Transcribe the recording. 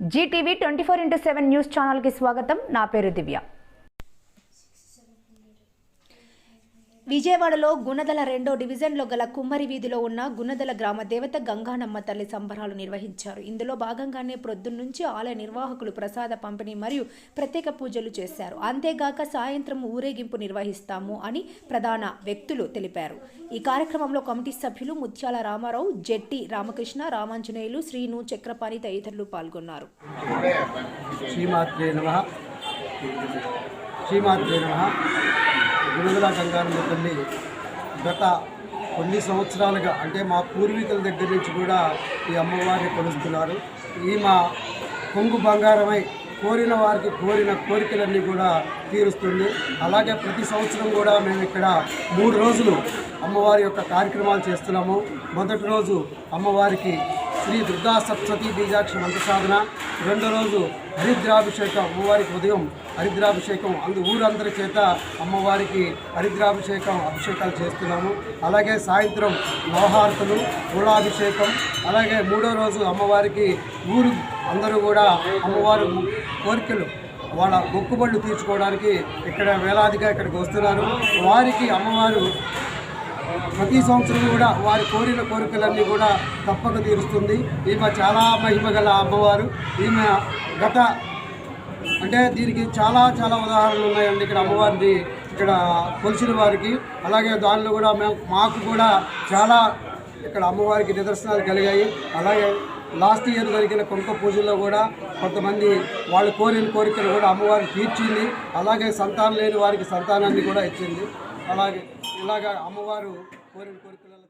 Zee TV twenty four into seven news ఛానల్కి స్వాగతం. నా పేరు దివ్య. విజయవాడలో గుణదల రెండో డివిజన్లో గల కుమ్మరి వీధిలో ఉన్న గుణదల గ్రామ దేవత గంగానమ్మ తల్లి సంబరాలు నిర్వహించారు. ఇందులో భాగంగానే ప్రొద్దున్నుంచి ఆలయ నిర్వాహకులు ప్రసాద పంపిణీ మరియు ప్రత్యేక పూజలు చేశారు. అంతేగాక సాయంత్రం ఊరేగింపు నిర్వహిస్తాము అని ప్రధాన వ్యక్తులు తెలిపారు. ఈ కార్యక్రమంలో కమిటీ సభ్యులు ముత్యాల రామారావు జెట్టి రామకృష్ణ రామాంజనేయులు శ్రీను చక్రపాణి తదితరులు పాల్గొన్నారు. శ్రీమాత్రే నమ. శ్రీమాత్రే నమ. గురుదల గంగారమ్మ తల్లి గత కొన్ని సంవత్సరాలుగా అంటే మా పూర్వీకుల దగ్గర నుంచి కూడా ఈ అమ్మవారిని కొలుస్తున్నారు. ఈ మా కొంగు బంగారమై కోరిన వారికి కోరిన కోరికలన్నీ కూడా తీరుస్తుంది. అలాగే ప్రతి సంవత్సరం కూడా మేము ఇక్కడ మూడు రోజులు అమ్మవారి యొక్క కార్యక్రమాలు చేస్తున్నాము. మొదటి రోజు అమ్మవారికి శ్రీ దుర్గా సప్తతి బీజాక్షి మంత్ర సాధన. రెండో రోజు హరిద్రాభిషేకం అమ్మవారికి ఉదయం హరిద్రాభిషేకం. అందు ఊరందరి చేత అమ్మవారికి హరిద్రాభిషేకం అభిషేకాలు చేస్తున్నాము. అలాగే సాయంత్రం నవహారతులు పూలాభిషేకం. అలాగే మూడో రోజు అమ్మవారికి ఊరు అందరూ కూడా అమ్మవారు కోరికలు వాళ్ళ మొక్కుబళ్ళు తీర్చుకోవడానికి ఇక్కడ వేలాదిగా ఇక్కడికి వస్తున్నారు. వారికి అమ్మవారు ప్రతి సంవత్సరం కూడా వారి కోరిన కోరికలన్నీ కూడా తప్పక తీరుస్తుంది. ఈమె చాలా మహిమ గల అమ్మవారు. ఈమె గత అంటే దీనికి చాలా చాలా ఉదాహరణలు ఉన్నాయండి ఇక్కడ అమ్మవారిని ఇక్కడ కొలిచిన వారికి. అలాగే దానిలో కూడా మేము మాకు కూడా చాలా ఇక్కడ అమ్మవారికి నిదర్శనాలు కలిగాయి. అలాగే లాస్ట్ ఇయర్ జరిగిన కుంక పూజల్లో కూడా కొంతమంది వాళ్ళు కోరిన కోరికలు కూడా అమ్మవారికి తీర్చింది. అలాగే సంతానం లేని వారికి సంతానాన్ని కూడా ఇచ్చింది. అలాగే ఇలాగ అమ్మవారు కోరిన కోరికలలో